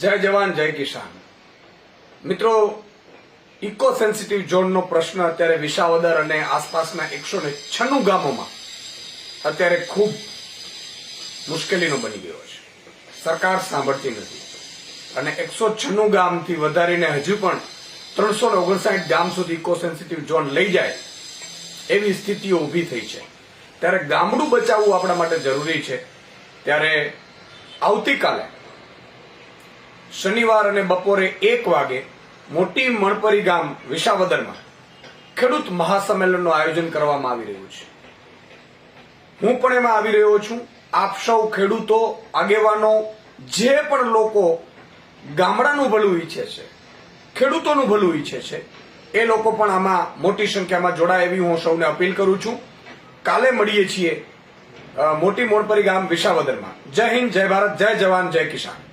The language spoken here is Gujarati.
જય જવાન, જય કિસાન. મિત્રો ઇકો સેન્સિટિવ ઝોનનો પ્રશ્ન અત્યારે વિસાવદર અને આસપાસના એકસો ને છન્નું ગામોમાં અત્યારે ખૂબ મુશ્કેલીનો બની ગયો છે. સરકાર સાંભળતી નથી. અને એકસો છન્નું ગામથી વધારીને હજુ પણ ત્રણસો ને ઓગણસાઠ ગામ સુધી ઇકો સેન્સિટિવ ઝોન લઈ જાય એવી સ્થિતિઓ ઊભી થઈ છે. ત્યારે ગામડું બચાવવું આપણા માટે જરૂરી છે. ત્યારે આવતીકાલે શનિવાર અને બપોરે એક વાગે મોટી મણપરી ગામ વિશાવદરમાં ખેડૂત મહાસંમેલનનું આયોજન કરવામાં આવી રહ્યું છે. હું પણ એમાં આવી રહ્યો છું. આપ સૌ ખેડૂતો, આગેવાનો, જે પણ લોકો ગામડાનું ભલું ઈચ્છે છે, ખેડૂતોનું ભલું ઈચ્છે છે, એ લોકો પણ આમાં મોટી સંખ્યામાં જોડાય એવી હું સૌને અપીલ કરું છું. કાલે મળીએ છીએ મોટી મોણપરી ગામ વિશાવદરમાં જય હિન્દ, જય ભારત, જય જવાન, જય કિસાન.